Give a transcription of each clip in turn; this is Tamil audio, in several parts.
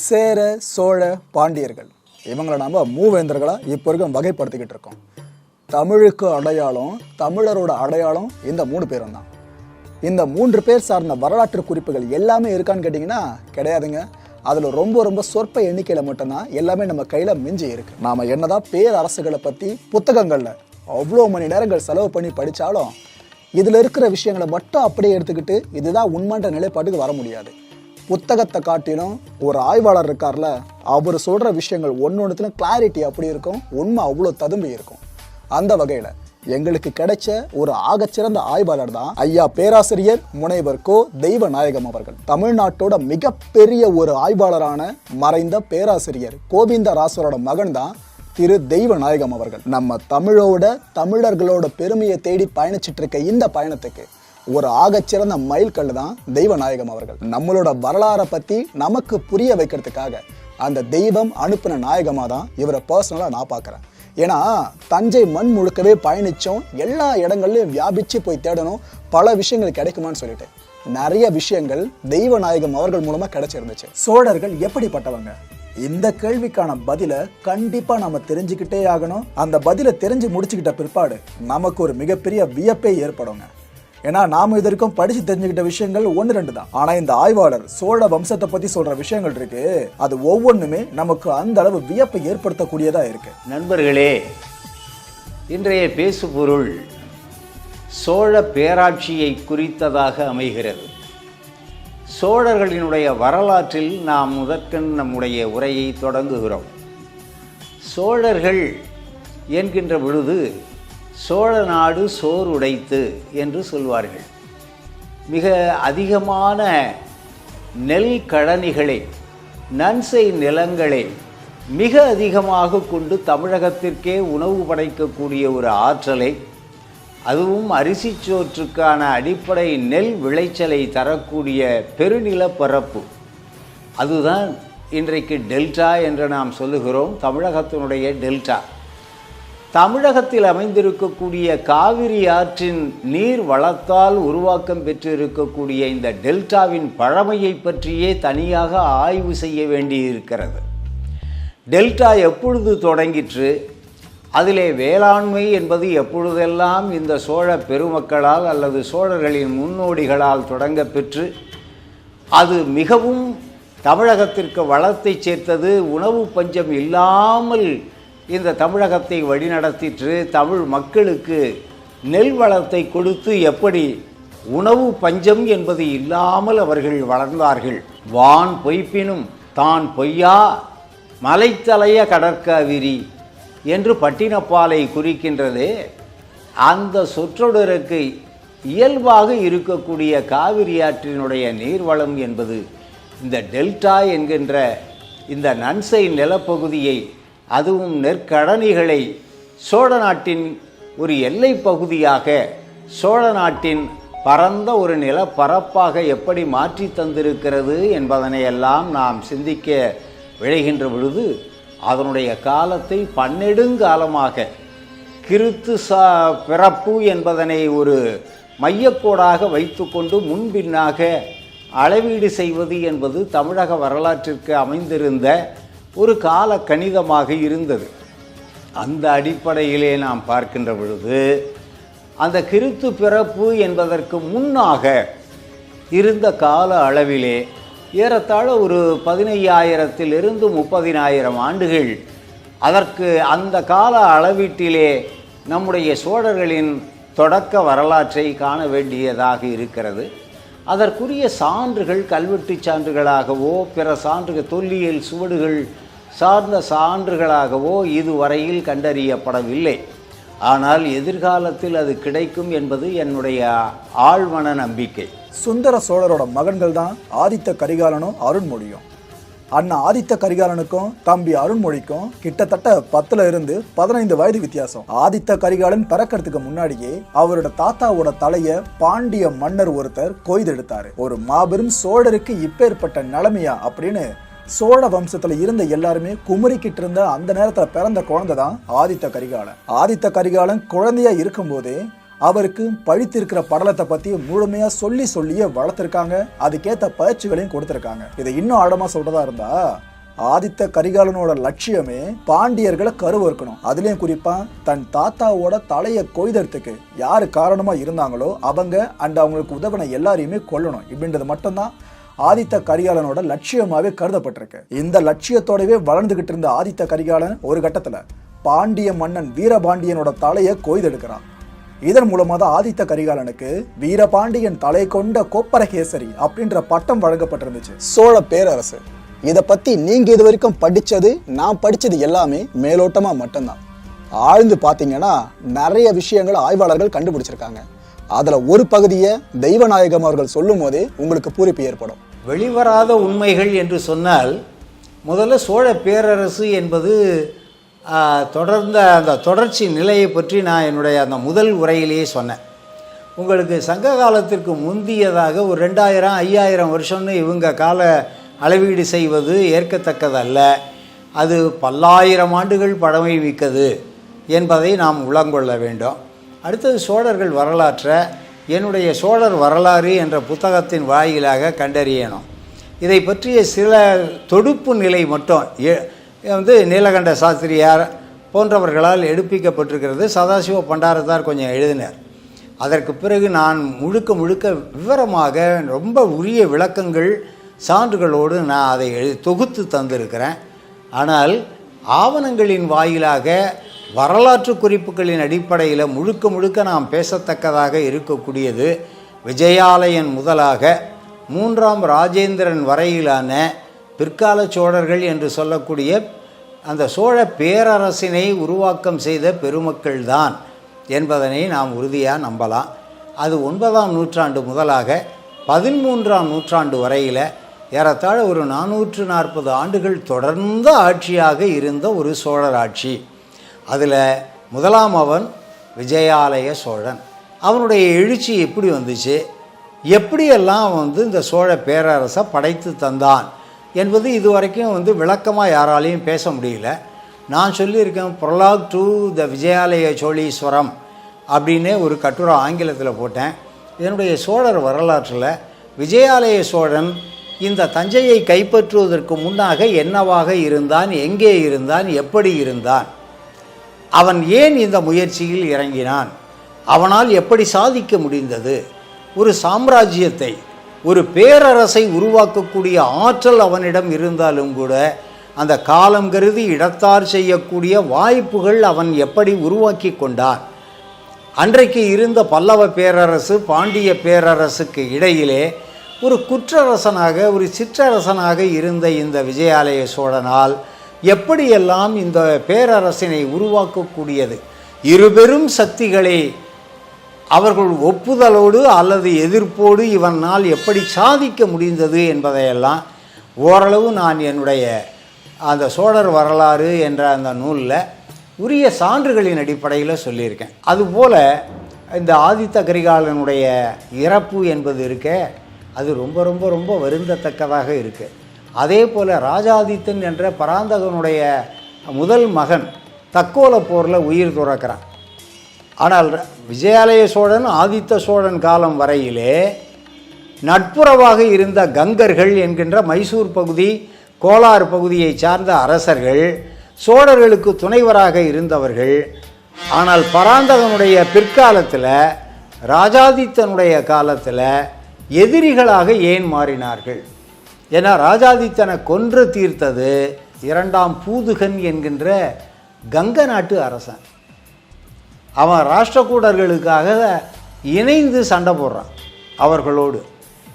சேர சோழ பாண்டியர்கள். இவங்களை நாம் மூவேந்தர்களாக இப்போ வரைக்கும் வகைப்படுத்திக்கிட்டு இருக்கோம். தமிழுக்கு அடையாளம் தமிழரோட அடையாளம் இந்த மூணு பேரும் தான். இந்த மூன்று பேர் சார்ந்த வரலாற்று குறிப்புகள் எல்லாமே இருக்கான்னு கேட்டிங்கன்னா கிடையாதுங்க. அதில் ரொம்ப ரொம்ப சொற்ப எண்ணிக்கையில் மட்டும்தான் எல்லாமே நம்ம கையில் மிஞ்சி இருக்கு. நாம் என்னதான் பேரரசுகளை பற்றி புத்தகங்களில் அவ்வளோ மணி நேரங்கள் செலவு பண்ணி படித்தாலும் இதில் இருக்கிற விஷயங்களை மட்டும் அப்படியே எடுத்துக்கிட்டு இதுதான் உண்மைன்ற நிலைப்பாட்டுக்கு வர முடியாது. புத்தகத்தை காட்டிலும் ஒரு ஆய்வாளர் இருக்கார்ல அவர் சொல்கிற விஷயங்கள் ஒன்று ஒன்றுத்துலையும் கிளாரிட்டி அப்படி இருக்கும் உண்மை அவ்வளோ ததும்பி இருக்கும். அந்த வகையில் எங்களுக்கு கிடைச்ச ஒரு ஆகச்சிறந்த ஆய்வாளர் தான் ஐயா பேராசிரியர் முனைவர் கோ தெய்வ நாயகம் அவர்கள். தமிழ்நாட்டோட மிகப்பெரிய ஒரு ஆய்வாளரான மறைந்த பேராசிரியர் கோவிந்த ராசரோட மகன் தான் திரு தெய்வ நாயகம் அவர்கள். நம்ம தமிழோட தமிழர்களோட பெருமையை தேடி பயணிச்சிட்டு இருக்க இந்த பயணத்துக்கு ஒரு ஆகச்சிறந்த மைல்கல் தான் தெய்வ நாயகம் அவர்கள். நம்மளோட வரலாறை பத்தி நமக்கு புரிய வைக்கிறதுக்காக அந்த தெய்வம் அனுப்பின நாயகமாக தான் இவரை பர்சனலாக நான் பார்க்குறேன். ஏன்னா தஞ்சை மண் முழுக்கவே பயணிச்சோம். எல்லா இடங்கள்லையும் வியாபிச்சு போய் தேடணும். பல விஷயங்கள் கிடைக்குமான்னு சொல்லிட்டு. நிறைய விஷயங்கள் தெய்வ நாயகம் அவர்கள் மூலமாக கிடைச்சிருந்துச்சு. சோழர்கள் எப்படிப்பட்டவங்க? இந்த கேள்விக்கான பதிலை கண்டிப்பா நம்ம தெரிஞ்சுக்கிட்டே ஆகணும். அந்த பதிலை தெரிஞ்சு முடிச்சுக்கிட்ட பிற்பாடு நமக்கு ஒரு மிகப்பெரிய வியப்பே ஏற்படுங்க. ஏன்னா நாம இது வரைக்கும் படிச்சு தெரிஞ்சுக்கிட்ட விஷயங்கள் ஒன்று ரெண்டு தான். ஆனா இந்த ஆய்வாளர் சோழ வம்சத்தை பத்தி சொல்ற விஷயங்கள் இருக்கு. அது ஒவ்வொன்றுமே நமக்கு அந்த அளவு வியப்பை ஏற்படுத்தக்கூடியதா இருக்கு. நண்பர்களே இன்றைய பேசுபொருள் சோழ பேராட்சியை குறித்ததாக அமைகிறது. சோழர்களினுடைய வரலாற்றில் நாம் முதற்கண் நம்முடைய உரையை தொடங்குகிறோம். சோழர்கள் என்கின்ற பொழுது சோழ நாடு சோர் உடைத்து என்று சொல்வார்கள். மிக அதிகமான நெல் கழனிகளை நன்செய் நிலங்களை மிக அதிகமாக கொண்டு தமிழகத்திற்கே உணவு படைக்கக்கூடிய ஒரு ஆற்றலை அதுவும் அரிசி சோற்றுக்கான அடிப்படை நெல் விளைச்சலை தரக்கூடிய பெருநிலப்பரப்பு அதுதான் இன்றைக்கு டெல்டா என்று நாம் சொல்லுகிறோம் தமிழகத்தினுடைய டெல்டா. தமிழகத்தில் அமைந்திருக்கக்கூடிய காவிரி ஆற்றின் நீர் வளத்தால் உருவாக்கம் பெற்றிருக்கக்கூடிய இந்த டெல்டாவின் பழமையை பற்றியே தனியாக ஆய்வு செய்ய வேண்டியிருக்கிறது. டெல்டா எப்பொழுது தொடங்கிற்று? அதிலே வேளாண்மை என்பது எப்பொழுதெல்லாம் இந்த சோழ பெருமக்களால் அல்லது சோழர்களின் முன்னோடிகளால் தொடங்க பெற்று அது மிகவும் தமிழகத்திற்கு வளத்தை சேர்த்தது உணவு பஞ்சம் இல்லாமல் இந்த தமிழகத்தை வழிநடத்திற்று தமிழ் மக்களுக்கு நெல் வளத்தை கொடுத்து எப்படி உணவு பஞ்சம் என்பது இல்லாமல் அவர்கள் வளர்ந்தார்கள். வான் பொய்ப்பினும் தான் பொய்யா மலைத்தலைய கடற்காவிரி என்று பட்டினப்பாலை குறிக்கின்றது. அந்த சொற்றொடருக்கு இயல்பாக இருக்கக்கூடிய காவிரி ஆற்றினுடைய நீர்வளம் என்பது இந்த டெல்டா என்கின்ற இந்த நன்சை நிலப்பகுதியை அதுவும் நெற்கடனிகளை சோழ நாட்டின் ஒரு எல்லை பகுதியாக சோழ நாட்டின் பரந்த ஒரு நிலப்பரப்பாக எப்படி மாற்றி தந்திருக்கிறது என்பதனையெல்லாம் நாம் சிந்திக்க விழைகின்ற பொழுது அதனுடைய காலத்தை பன்னெடுங்காலமாக கிறித்து சா பிறப்பு என்பதனை ஒரு மையக்கோடாக வைத்துக்கொண்டு முன்பின்னாக அளவீடு செய்வது என்பது தமிழக வரலாற்றிற்கு அமைந்திருந்த ஒரு கால கணிதமாக இருந்தது. அந்த அடிப்படையிலே நாம் பார்க்கின்ற பொழுது அந்த கிறித்து பிறப்பு என்பதற்கு முன்னாக இருந்த கால அளவிலே ஏறத்தாழ ஒரு பதினையாயிரத்திலிருந்து முப்பதினாயிரம் ஆண்டுகள் அதற்கு அந்த கால அளவீட்டிலே நம்முடைய சோழர்களின் தொடக்க வரலாற்றை காண வேண்டியதாக இருக்கிறது. அதற்குரிய சான்றுகள் கல்வெட்டுச் சான்றுகளாகவோ பிற சான்றுகள் தொல்லியல் சுவடுகள் சார்ந்த சான்றுகளாகவோ இதுவரையில் கண்டறியப்படவில்லை. ஆனால் எதிர்காலத்தில் அது கிடைக்கும் என்பது என்னுடைய ஆழ்மன நம்பிக்கை. சுந்தர சோழரோட மகன்கள் தான் ஆதித்த கரிகாலனும் அருண்மொழியும். அண்ணா ஆதித்த கரிகாலனுக்கும் தம்பி அருண்மொழிக்கும் கிட்டத்தட்ட பத்துல இருந்து பதினைந்து வயது வித்தியாசம். ஆதித்த கரிகாலன் பிறக்கிறதுக்கு முன்னாடியே அவரோட தாத்தாவோட தலைய பாண்டிய மன்னர் ஒருத்தர் கொய்தெடுத்தாரு. ஒரு மாபெரும் சோழருக்கு இப்பேற்பட்ட நிலைமையா அப்படின்னு சோழ வம்சத்துல இருந்த எல்லாருமே குமரிக்கிட்டு இருந்த அந்த நேரத்துல பிறந்த குழந்தை தான் ஆதித்த கரிகாலன். ஆதித்த கரிகாலன் குழந்தையா இருக்கும்போதே அவருக்கு பழித்திருக்கிற படலத்தை பத்தி முழுமையா சொல்லி சொல்லியே வளர்த்துருக்காங்க. அதுக்கேத்த பயிற்சிகளையும் கொடுத்துருக்காங்க. இதை இன்னும் ஆழமா சொல்றதா இருந்தா ஆதித்த கரிகாலனோட லட்சியமே பாண்டியர்களை கருவறுக்கணும். அதுலயும் குறிப்பா தன் தாத்தாவோட தலையை கொய்தறதுக்கு யாரு காரணமா இருந்தாங்களோ அவங்க அண்ட் அவங்களுக்கு உதவின எல்லாரையுமே கொல்லணும். இப்படின்றது மட்டும்தான். ஆதித்த கரிகாலனோட லட்சியமாகவே கருதப்பட்டிருக்கு. இந்த லட்சியத்தோடவே வளர்ந்துகிட்டு இருந்த ஆதித்த கரிகாலன் ஒரு கட்டத்தில் பாண்டிய மன்னன் வீரபாண்டியனோட தலையை கொய்தெடுக்கிறான். இதன் மூலமாக தான் ஆதித்த கரிகாலனுக்கு வீரபாண்டியன் தலை கொண்ட கோப்பரகேசரி அப்படின்ற பட்டம் வழங்கப்பட்டிருந்துச்சு. சோழ பேரரசு இதை பற்றி நீங்கள் இது வரைக்கும் படித்தது நான் படித்தது எல்லாமே மேலோட்டமாக மட்டும்தான். ஆழ்ந்து பார்த்தீங்கன்னா நிறைய விஷயங்களை ஆய்வாளர்கள் கண்டுபிடிச்சிருக்காங்க. அதில் ஒரு பகுதியை தெய்வநாயகம் அவர்கள் சொல்லும் போதே உங்களுக்கு பூரிப்பு ஏற்படும். வெளிவராத உண்மைகள் என்று சொன்னால் முதல்ல சோழ பேரரசு என்பது தொடர்ந்த அந்த தொடர்ச்சி நிலையை பற்றி நான் என்னுடைய அந்த முதல் உரையிலேயே சொன்னேன். உங்களுக்கு சங்க காலத்திற்கு முந்தியதாக ஒரு ரெண்டாயிரம் ஐயாயிரம் வருஷம்னு இவங்க கால அளவீடு செய்வது ஏற்கத்தக்கதல்ல. அது பல்லாயிரம் ஆண்டுகள் பழமை மிக்கது என்பதை நாம் உளங்கொள்ள வேண்டும். அடுத்தது சோழர்கள் வரலாற்றை என்னுடைய சோழர் வரலாறு என்ற புத்தகத்தின் வாயிலாக கண்டறியணும். இதை பற்றிய சில தொடுப்பு நிலை மட்டும் வந்து நீலகண்ட சாஸ்திரியார் போன்றவர்களால் எடுப்பிக்கப்பட்டிருக்கிறது. சதாசிவ பண்டாரத்தார் கொஞ்சம் எழுதினார். அதற்கு பிறகு நான் முழுக்க முழுக்க விவரமாக ரொம்ப உரிய விளக்கங்கள் சான்றுகளோடு நான் அதை எழு தொகுத்து தந்திருக்கிறேன். ஆனால் ஆவணங்களின் வாயிலாக வரலாற்று குறிப்புகளின் அடிப்படையில் முழுக்க முழுக்க நாம் பேசத்தக்கதாக இருக்கக்கூடியது விஜயாலயன் முதலாக மூன்றாம் ராஜேந்திரன் வரையிலான பிற்கால சோழர்கள் என்று சொல்லக்கூடிய அந்த சோழ பேரரசினை உருவாக்கம் செய்த பெருமக்கள்தான் என்பதனை நாம் உறுதியாக நம்பலாம். அது ஒன்பதாம் நூற்றாண்டு முதலாக பதிமூன்றாம் நூற்றாண்டு வரையில் ஏறத்தாழ ஒரு நானூற்று நாற்பது ஆண்டுகள் தொடர்ந்த ஆட்சியாக இருந்த ஒரு சோழர் ஆட்சி. அதில் முதலாம் அவன் விஜயாலய சோழன். அவனுடைய எழுச்சி எப்படி வந்துச்சு? எப்படியெல்லாம் வந்து இந்த சோழ பேரரசை படைத்து தந்தான் என்பது இதுவரைக்கும் வந்து விளக்கமாக யாராலையும் பேச முடியல. நான் சொல்லியிருக்கேன் prologue to the Vijayalaya Choleeswaram அப்படின்னு ஒரு கட்டுரை ஆங்கிலத்தில் போட்டேன். என்னுடைய சோழர் வரலாற்றில் விஜயாலய சோழன் இந்த தஞ்சையை கைப்பற்றுவதற்கு முன்னாக என்னவாக இருந்தான் எங்கே இருந்தான் எப்படி இருந்தான் அவன் ஏன் இந்த முயற்சியில் இறங்கினான்? அவனால் எப்படி சாதிக்க முடிந்தது? ஒரு சாம்ராஜ்யத்தை ஒரு பேரரசை உருவாக்கக்கூடிய ஆற்றல் அவனிடம் இருந்தாலும் கூட அந்த காலம் கருதி இடத்தார் செய்யக்கூடிய வாய்ப்புகள் அவன் எப்படி உருவாக்கி கொண்டான்? அன்றைக்கு இருந்த பல்லவ பேரரசு பாண்டிய பேரரசுக்கு இடையிலே ஒரு குற்றரசனாக ஒரு சிற்றரசனாக இருந்த இந்த விஜயாலய சோழனால் எப்படியெல்லாம் இந்த பேரரசினை உருவாக்கக்கூடியது? இருபெரும் சக்திகளை அவர்கள் ஒப்புதலோடு அல்லது எதிர்ப்போடு இவனால் எப்படி சாதிக்க முடிந்தது என்பதையெல்லாம் ஓரளவு நான் என்னுடைய அந்த சோழர் வரலாறு என்ற அந்த நூலில் உரிய சான்றுகளின் அடிப்படையில் சொல்லியிருக்கேன். அதுபோல் இந்த ஆதித்த கரிகாலனுடைய இறப்பு என்பது இருக்க அது ரொம்ப ரொம்ப ரொம்ப வருந்தத்தக்கதாக இருக்குது அதே போல் ராஜாதித்தன் என்ற பராந்தகனுடைய முதல் மகன் தக்கோல போரில் உயிர் துறக்கிறான். ஆனால் விஜயாலய சோழன் ஆதித்த சோழன் காலம் வரையிலே நட்புறவாக இருந்த கங்கர்கள் என்கின்ற மைசூர் பகுதி கோலார் பகுதியை சார்ந்த அரசர்கள் சோழர்களுக்கு துணைவராக இருந்தவர்கள். ஆனால் பராந்தகனுடைய பிற்காலத்தில் ராஜாதித்தனுடைய காலத்தில் எதிரிகளாக ஏன் மாறினார்கள்? ஏன்னா ராஜாதித்தனை கொன்று தீர்த்தது இரண்டாம் பூதுகன் என்கின்ற கங்க நாட்டு அரசன். அவன் ராஷ்டிரகூடர்களுக்காக இணைந்து சண்டை போடுறான் அவர்களோடு.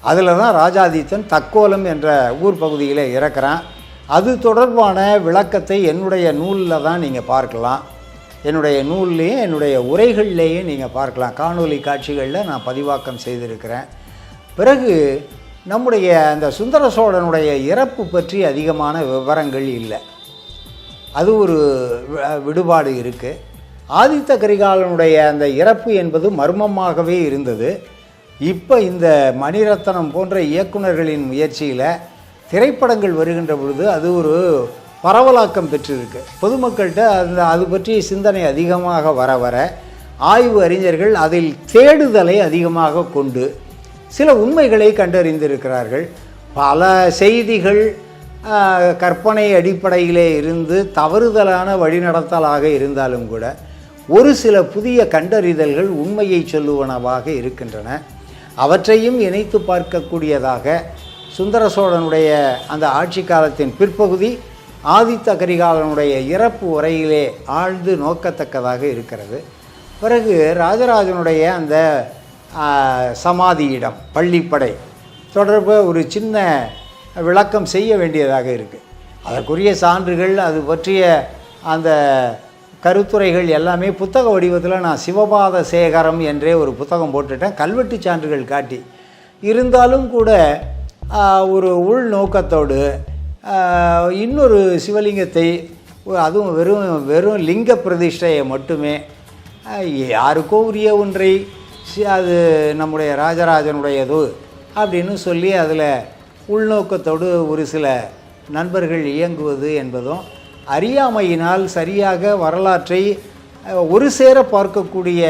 அதில் தான் ராஜாதித்தன் தக்கோலம் என்ற ஊர் பகுதியில் இறக்குறான். அது தொடர்பான விளக்கத்தை என்னுடைய நூலில் தான் நீங்கள் பார்க்கலாம். என்னுடைய நூல்லையும் என்னுடைய உரைகள்லேயும் நீங்கள் பார்க்கலாம். காணொலி காட்சிகளில் நான் பதிவாக்கம் செய்திருக்கிறேன். பிறகு நம்முடைய அந்த சுந்தர சோழனுடைய இறப்பு பற்றி அதிகமான விவரங்கள் இல்லை. அது ஒரு வி- விடுபாடு இருக்குது ஆதித்த கரிகாலனுடைய அந்த இறப்பு என்பது மர்மமாகவே இருந்தது. இப்போ இந்த மணிரத்னம் போன்ற இயக்குனர்களின் முயற்சியில் திரைப்படங்கள் வருகின்ற பொழுது அது ஒரு பரவலாக்கம் பெற்றிருக்கு. பொதுமக்கள்கிட்ட அந்த அது பற்றிய சிந்தனை அதிகமாக வர வர ஆய்வு அறிஞர்கள் அதில் தேடுதலை அதிகமாக கொண்டு சில உண்மைகளை கண்டறிந்திருக்கிறார்கள். பல செய்திகள் கற்பனை அடிப்படையிலே இருந்து தவறுதலான வழிநடத்தலாக இருந்தாலும் கூட ஒரு சில புதிய கண்டறிதல்கள் உண்மையை சொல்லுவனவாக இருக்கின்றன. அவற்றையும் இணைத்து பார்க்கக்கூடியதாக சுந்தர சோழனுடைய அந்த ஆட்சி காலத்தின் பிற்பகுதி ஆதித்த கரிகாலனுடைய இறப்பு உரையிலே ஆழ்ந்து நோக்கத்தக்கதாக இருக்கிறது. பிறகு ராஜராஜனுடைய அந்த சமாதியிடம் பள்ளிப்படை. தொடர்பு ஒரு சின்ன விளக்கம் செய்ய வேண்டியதாக இருக்குது அதற்குரிய சான்றுகள் அது பற்றிய அந்த கருத்துரைகள் எல்லாமே புத்தக வடிவத்தில் நான் சிவபாத சேகரம் என்றே ஒரு புத்தகம் போட்டுட்டேன். கல்வெட்டு சான்றுகள் காட்டி. இருந்தாலும் கூட ஒரு உள்நோக்கத்தோடு இன்னொரு சிவலிங்கத்தை அதுவும் வெறும் வெறும் லிங்க பிரதிஷ்டையை மட்டுமே யாருக்கோ உரிய ஒன்றை அது நம்முடைய ராஜராஜனுடையது அப்படின்னு சொல்லி அதில் உள்நோக்கத்தோடு ஒரு சில நண்பர்கள் இயங்குவது என்பதும் அறியாமையினால் சரியாக வரலாற்றை ஒரு சேர பார்க்கக்கூடிய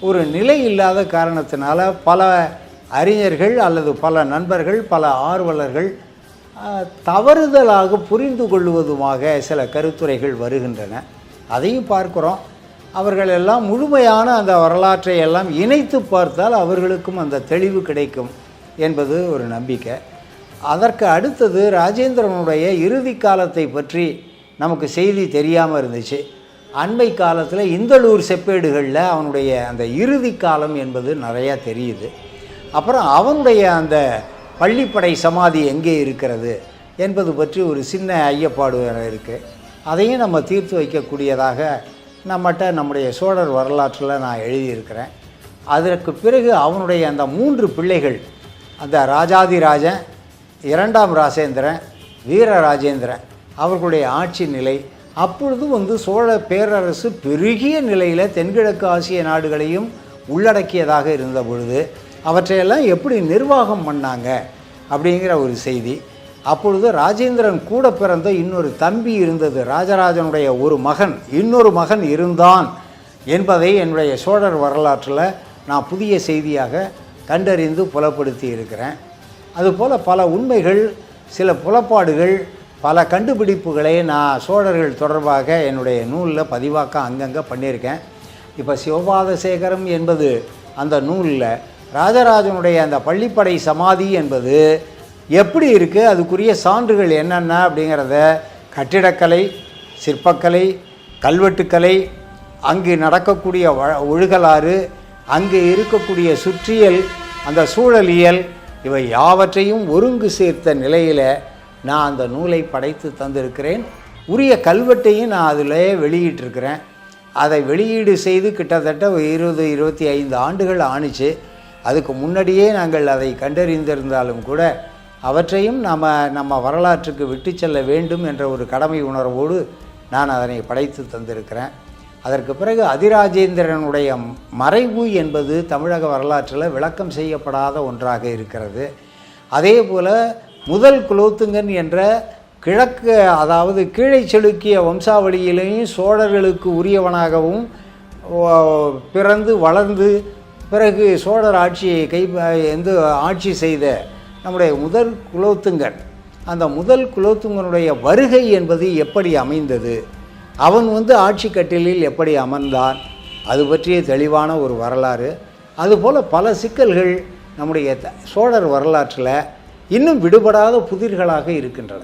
ஒரு நிலை இல்லாத காரணத்தினால பல அறிஞர்கள் அல்லது பல நண்பர்கள் பல ஆர்வலர்கள் தவறுதலாக புரிந்து கொள்வதுமாக சில கருத்துரைகள் வருகின்றன. அதையும் பார்க்குறோம். அவர்கள் எல்லாம் முழுமையான அந்த வரலாற்றை எல்லாம் இணைத்து பார்த்தால் அவர்களுக்கும் அந்த தெளிவு கிடைக்கும் என்பது ஒரு நம்பிக்கை. அதற்கு அடுத்தது ராஜேந்திரனுடைய இறுதி காலத்தை பற்றி நமக்கு செய்தி தெரியாமல் இருந்துச்சு. அண்மை காலத்தில் இந்தளூர் செப்பேடுகளில் அவனுடைய அந்த இறுதி காலம் என்பது நிறையா தெரியுது. அப்புறம் அவனுடைய அந்த பள்ளிப்படை சமாதி எங்கே இருக்கிறது என்பது பற்றி ஒரு சின்ன ஐயப்பாடு இருக்குது அதையும் நம்ம தீர்த்து வைக்கக்கூடியதாக நம்மகிட்ட நம்முடைய சோழர் வரலாற்றில் நான் எழுதியிருக்கிறேன். அதற்கு பிறகு அவனுடைய அந்த மூன்று பிள்ளைகள் அந்த ராஜாதிராஜன் இரண்டாம் ராஜேந்திரன் வீரராஜேந்திரன் அவர்களுடைய ஆட்சி நிலை அப்பொழுது வந்து சோழ பேரரசு பெருகிய நிலையில் தென்கிழக்கு ஆசிய நாடுகளையும் உள்ளடக்கியதாக இருந்த பொழுது அவற்றையெல்லாம் எப்படி நிர்வாகம் பண்ணாங்க அப்படிங்கிற ஒரு செய்தி. அப்பொழுது ராஜேந்திரன் கூட பிறந்த இன்னொரு தம்பி இருந்தது. ராஜராஜனுடைய ஒரு மகன் இன்னொரு மகன் இருந்தான் என்பதை என்னுடைய சோழர் வரலாற்றில் நான் புதிய செய்தியாக கண்டறிந்து புலப்படுத்தி இருக்கிறேன். அதுபோல் பல உண்மைகள் சில புலப்பாடுகள் பல கண்டுபிடிப்புகளை நான் சோழர்கள் தொடர்பாக என்னுடைய நூலில் பதிவாக்க அங்கங்கே பண்ணியிருக்கேன். இப்போ சிவபாத சேகரம் என்பது அந்த நூலில் ராஜராஜனுடைய அந்த பள்ளிப்படை சமாதி என்பது எப்படி இருக்குது அதுக்குரிய சான்றுகள் என்னென்ன அப்படிங்கிறத கட்டிடக்கலை சிற்பக்கலை கல்வெட்டுக்கலை அங்கு நடக்கக்கூடிய வ- ஒழுகலாறு அங்கு இருக்கக்கூடிய சுற்றியல் அந்த சூழலியல் இவை யாவற்றையும் ஒருங்கு சேர்த்த நிலையில் நான் அந்த நூலை படைத்து தந்திருக்கிறேன். உரிய கல்வெட்டையும் நான் அதில் வெளியிட்டிருக்கிறேன். அதை வெளியீடு செய்து கிட்டத்தட்ட இருபது இருபத்தி ஐந்து ஆண்டுகள் ஆணுச்சு. அதுக்கு முன்னாடியே நாங்கள் அதை கண்டறிந்திருந்தாலும் கூட அவற்றையும் நம்ம நம்ம வரலாற்றுக்கு விட்டு செல்ல வேண்டும் என்ற ஒரு கடமை உணர்வோடு நான் அதனை படைத்து தந்திருக்கிறேன். அதற்கு பிறகு அதிராஜேந்திரனுடைய மறைவு என்பது தமிழக வரலாற்றில் விளக்கம் செய்யப்படாத ஒன்றாக இருக்கிறது. அதே போல் முதல் குலோத்துங்கன் என்ற கிழக்கு அதாவது கீழை செலுக்கிய வம்சாவளியிலேயும் சோழர்களுக்கு உரியவனாகவும் பிறந்து வளர்ந்து பிறகு சோழர் ஆட்சியை கை எந்த ஆட்சி செய்த நம்முடைய முதல் குலோத்துங்கன். அந்த முதல் குலோத்துங்கனுடைய வருகை என்பது எப்படி அமைந்தது? அவன் வந்து ஆட்சி கட்டிலில் எப்படி அமர்ந்தான்? அது பற்றிய தெளிவான ஒரு வரலாறு. அதுபோல் பல சிக்கல்கள் நம்முடைய த- சோழர் வரலாற்றில் இன்னும் விடுபடாத புதிர்களாக இருக்கின்றன.